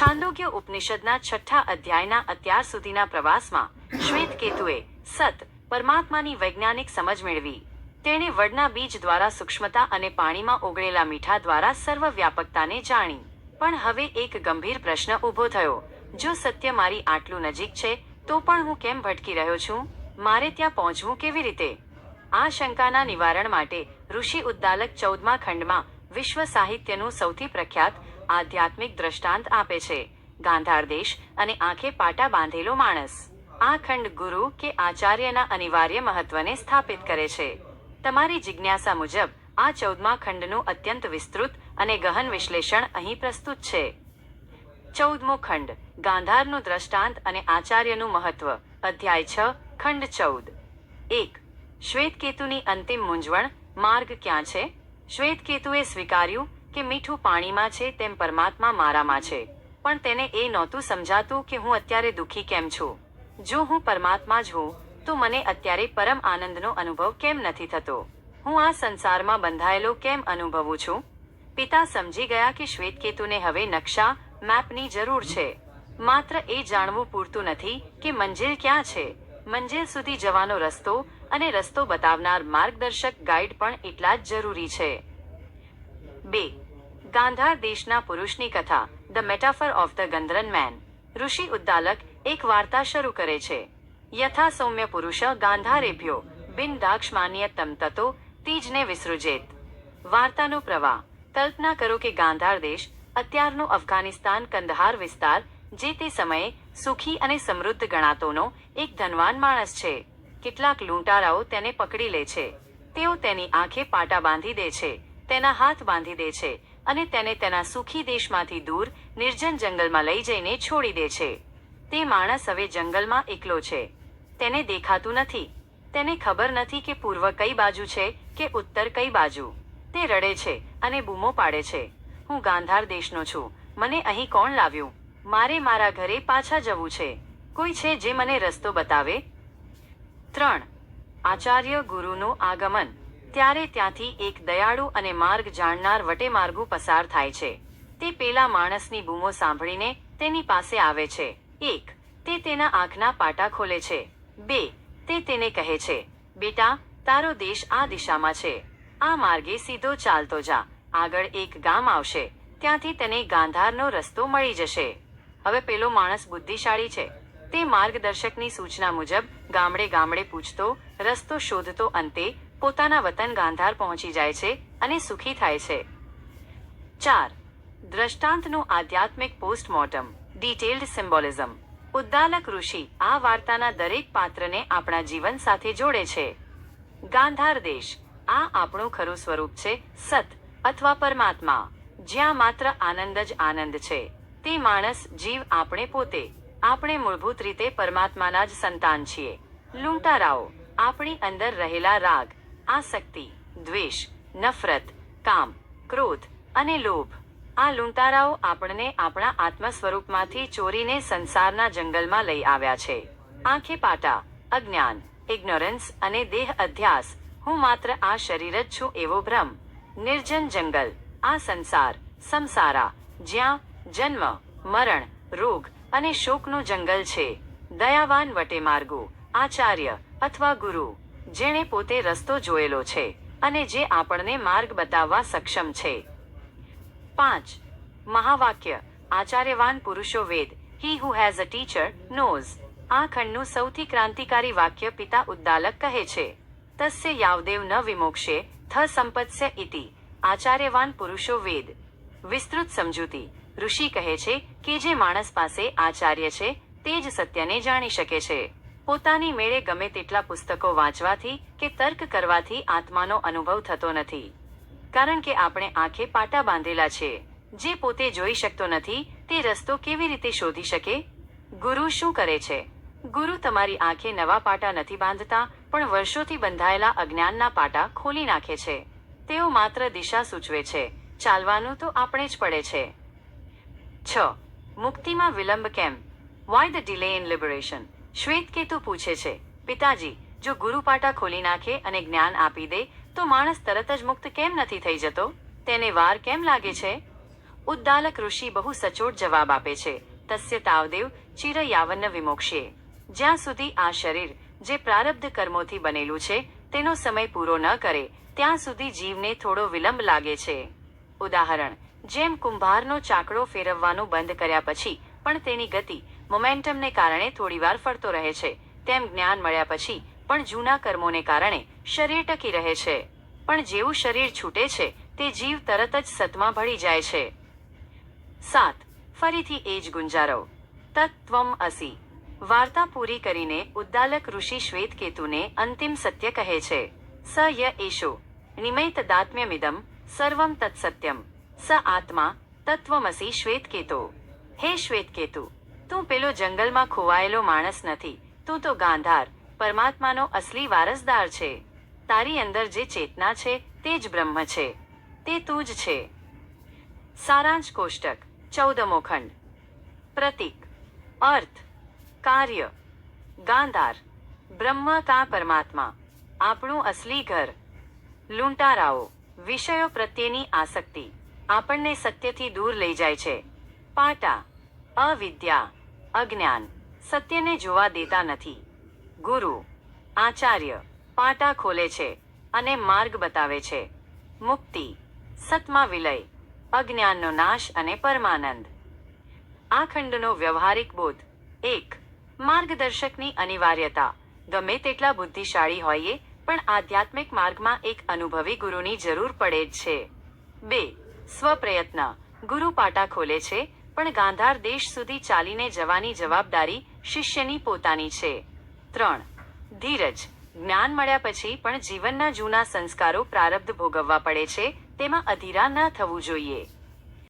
છાંદોગ્ય ઉપનિષદના છઠ્ઠા અધ્યાયના અત્યાર સુધીના પ્રવાસમાં શ્વેત કેતુએ સત પરમાત્માની વૈજ્ઞાનિક સમજ મેળવી. તેણે વડના બીજ દ્વારા સૂક્ષ્મતા અને પાણીમાં ઓગળેલા મીઠા દ્વારા સર્વવ્યાપકતાને જાણી. પણ હવે એક ગંભીર પ્રશ્ન ઊભો થયો. જો સત્ય મારી આટલું નજીક છે, તો પણ હું કેમ ભટકી રહ્યો છું? મારે ત્યાં પહોંચવું કેવી રીતે? આ શંકાના નિવારણ માટે ઋષિ ઉદ્દાલક ચૌદમા ખંડમાં વિશ્વ સાહિત્યનું સૌથી પ્રખ્યાત આધ્યાત્મિક દ્રષ્ટાંત આપે છે. ગાંધાર દેશ અને આંખે પાટા બાંધેલો માણસ. આ ખંડ ગુરુ કે આચાર્યના અનિવાર્ય મહત્વને સ્થાપિત કરે છે. તમારી જિજ્ઞાસા મુજબ આ ચૌદમા ખંડનું અત્યંત વિસ્તૃત અને ગહન વિશ્લેષણ અહીં પ્રસ્તુત છે. ચૌદમો ખંડ, ગાંધારનું દ્રષ્ટાંત અને આચાર્યનું મહત્વ, અધ્યાય છ, ખંડ ચૌદ. એક, શ્વેતકેતુની અંતિમ મૂંઝવણ, માર્ગ ક્યાં છે? શ્વેતકેતુએ સ્વીકાર્યું કે મીઠું પાણીમાં છે તેમ પરમાત્મા મારામાં છે. પણ તેને એ નહોતું સમજાતું કે હું અત્યારે દુઃખી કેમ છું. જો હું પરમાત્મા જ હું, તો મને અત્યારે પરમ આનંદનો અનુભવ કેમ નથી થતો? હું આ સંસારમાં બંધાયેલો કેમ અનુભવું છું? પિતા સમજી ગયા કે શ્વેતકેતુને હવે નકશા, મેપની જરૂર છે. માત્ર એ જાણવું પૂરતું નથી કે મંજિલ ક્યાં છે. મંજિલ સુધી જવાનો રસ્તો અને રસ્તો બતાવનાર માર્ગદર્શક ગાઈડ પણ એટલા જ જરૂરી છે. બે ગાંધાર દેશના પુરુષની કથા the metaphor of the Gandharan man ઋષિ ઉદ્દાલક એક વાર્તા શરૂ કરે છે. યથા સૌમ્ય પુરુષ ગાંધારેભ્યો, બિન દાક્ષમાન્ય તમ તતો તીજને વિસૃજેત. વાર્તાનો પ્રવાહ. કલ્પના કરો કે ગાંધાર દેશ અત્યારનો અફઘાનિસ્તાન કંદહાર વિસ્તાર, જે તે સમયે સુખી અને સમૃદ્ધ ગણાતોનો એક ધનવાન માણસ છે. કેટલાક લૂંટારાઓ તેને પકડી લે છે. તેઓ તેની આંખે પાટા બાંધી દે છે. તેના હાથ બાંધી દે છે. અને તેને તેના સુખી દેશમાંથી દૂર, નિર્જન જંગલમાં લઈ જઈને છોડી દે છે. તે માણસ હવે જંગલમાં એકલો છે. તેને દેખાતું નથી. તેને ખબર નથી કે પૂર્વ કઈ બાજુ છે, કે ઉત્તર કઈ બાજુ. તે રડે છે અને બૂમો પાડે છે. હું ગાંધાર દેશનો છું. મને અહીં કોણ લાવ્યું? મારે મારા ઘરે પાછા જવું છે. કોઈ છે જે મને રસ્તો બતાવે? ત્રણ. આચાર્ય ગુરુનું આગમન. ત્યારે ત્યાંથી એક દયાળુ અને માર્ગ જાણનાર વટેમાર્ગુ પસાર થાય છે. તે પેલા માણસની બૂમો સાંભળીને તેની પાસે આવે છે. એક, તે તેના આંખના પાટા ખોલે છે. બે, તે તેને કહે છે, બેટા, તારો દેશ આ દિશામાં છે. આ માર્ગે સીધો ચાલતો જા. આગળ એક ગામ આવશે. ત્યાંથી તેને ગાંધારનો રસ્તો મળી જશે. હવે પેલો માણસ બુદ્ધિશાળી છે. તે માર્ગદર્શકની સૂચના મુજબ ગામડે ગામડે પૂછતો, રસ્તો શોધતો અંતે પોતાના વતન ગાંધાર પહોંચી જાય છે અને સુખી થાય છે. ચાર. દ્રષ્ટાંતનું આધ્યાત્મિક પોસ્ટમોર્ટમ, ડિટેલ્ડ સિમ્બોલિઝમ. ઉદ્દાલક ઋષિ આ વાર્તાના દરેક પાત્રને આપણા જીવન સાથે જોડે છે. ગાંધાર દેશ, આ આપણું ખરું સ્વરૂપ છે, સત અથવા પરમાત્મા. જ્યાં માત્ર આનંદ જ આનંદ છે. તે માણસ, જીવ આપણે પોતે. આપણે મૂળભૂત રીતે પરમાત્માના જ સંતાન છીએ. લૂંટારાઓ, આપણી અંદર રહેલા રાગ આસક્તિ દ્વેષ નફરત કામ ક્રોધ અને લોભ. આ લૂંટારાઓ આપણને આપણા આત્મ સ્વરૂપમાંથી ચોરીને સંસારના જંગલમાં લઈ આવ્યા છે. આંખે પાટા, અજ્ઞાન ઇગ્નોરન્સ અને દેહ અધ્યાસ. હું માત્ર આ શરીર જ છું એવો ભ્રમ. નિર્જન જંગલ, આ સંસાર, સંસારા, જ્યાં જન્મ, મરણ, રોગ અને શોકનું જંગલ છે. દયાવાન વટેમાર્ગો, આચાર્ય અથવા ગુરુ. જેણે પોતે રસ્તો જોયેલો છે અને જે આપણને માર્ગ બતાવવા સક્ષમ છે. પાંચ. મહાવાક્ય. આચાર્યવાન પુરુષો વેદ. He who has a teacher knows આ ખંડનું સૌથી ક્રાંતિકારી વાક્ય પિતા ઉદ્દાલક કહે છે. તસ્ય યાવદેવ ન વિમોક્ષે, થ સંપત્સ્ય ઇતિ. આચાર્યવાન પુરુષો વેદ. વિસ્તૃત સમજૂતી. ઋષિ કહે છે કે જે માણસ પાસે આચાર્ય છે, તે જ સત્યને જાણી શકે છે. પોતાની મેળે ગમે તેટલા પુસ્તકો વાંચવાથી કે તર્ક કરવાથી આત્માનો અનુભવ થતો નથી. કારણ કે આપણે આંખે પાટા બાંધેલા છે. જે પોતે જોઈ શકતો નથી, તે રસ્તો કેવી રીતે શોધી શકે? ગુરુ શું કરે છે? ગુરુ તમારી આંખે નવા પાટા નથી બાંધતા, પણ વર્ષોથી બંધાયેલા અજ્ઞાનના પાટા ખોલી નાખે છે. તેઓ માત્ર દિશા સૂચવે છે. ચાલવાનું તો આપણે જ પડે છે. છ. મુક્તિમાં વિલંબ કેમ? Why the delay in liberation Shvetaketu પૂછે છે, પિતાજી, જો ગુરુપાટા ખોલી નાખે અને જ્ઞાન આપી દે, તો માણસ તરત જ મુક્ત કેમ નથી થઈ જતો? તેને વાર કેમ લાગે છે? ઉદ્દાલક ઋષિ બહુ સચોટ જવાબ આપે છે, તસ્ય તાવદેવ ચિર યાવન્ન વિમોક્ષે. જ્યાં સુધી આ શરીર જે પ્રારબ્ધ કર્મોથી બનેલું છે, તેનો સમય પૂરો ન કરે, ત્યાં સુધી જીવને થોડો વિલંબ લાગે છે. ઉદાહરણ, જેમ કુંભારનો ચાકડો ફેરવવાનું બંધ કર્યા પછી પણ તેની ગતિ મોમેન્ટમને કારણે થોડીવાર ફરતો રહે છે. તેમ જ્ઞાન મળ્યા પછી પણ જૂના કર્મોને કારણે શરીર ટકી રહે છે. પણ જેવું શરીર છૂટે છે, તે જીવ તરત જ સતમાં ભળી જાય છે. સાત, ફરીથી એ જ ગુંજારવ તત્વમ અસી. વાર્તા પૂરી કરીને ઉદ્દાલક ઋષિ શ્વેતકેતુને અંતિમ સત્ય કહે છે. સ ય એશો નિમૈત દાત્મ્યમિદમ, સર્વમ તત્સત્યમ. સ આત્મા તત્વમસી શ્વેતકેતો. હે શ્વેતકેતુ તું પેલો જંગલમાં ખોવાયેલો માણસ નથી. તું તો ગાંધાર, પરમાત્માનો અસલી વારસદાર છે. તારી અંદર જે ચેતના છે, તે જ બ્રહ્મ છે. તે તું જ છે. સારાંશ કોષ્ટક, ચૌદમો ખંડ. પ્રતીક, અર્થ, કાર્ય. ગાંધાર, બ્રહ્મ કા પરમાત્મા, આપણું અસલી ઘર. લૂંટારાઓ, વિષયો પ્રત્યેની આસક્તિ, આપણને સત્યથી દૂર લઈ જાય છે. પાટા, અવિદ્યા. અજ્ઞાન. સત્યને જોવા દેતા નથી. ગુરુ, આચાર્ય, પાટા ખોલે છે અને માર્ગ બતાવે છે. મુક્તિ, સતમાં વિલય, અજ્ઞાનનો નાશ અને પરમાનંદ. આ ખંડનો વ્યવહારિક બોધ, એક, માર્ગદર્શકની અનિવાર્યતા. ગમે તેટલા બુદ્ધિશાળી હોઈએ, પણ આધ્યાત્મિક માર્ગમાં એક અનુભવી ગુરુની જરૂર પડે જ છે. બે, સ્વપ્રયત્ન. ગુરુ પાટા ખોલે છે પણ ગાંધાર દેશ સુધી ચાલીને જવાની જવાબદારી શિષ્યની પોતાની છે. ત્રણ. ધીરજ. જ્ઞાન મળ્યા પછી પણ જીવનના જૂના સંસ્કારો પ્રારબ્ધ ભોગવવા પડે છે, તેમાં અધીરા ન થવું જોઈએ.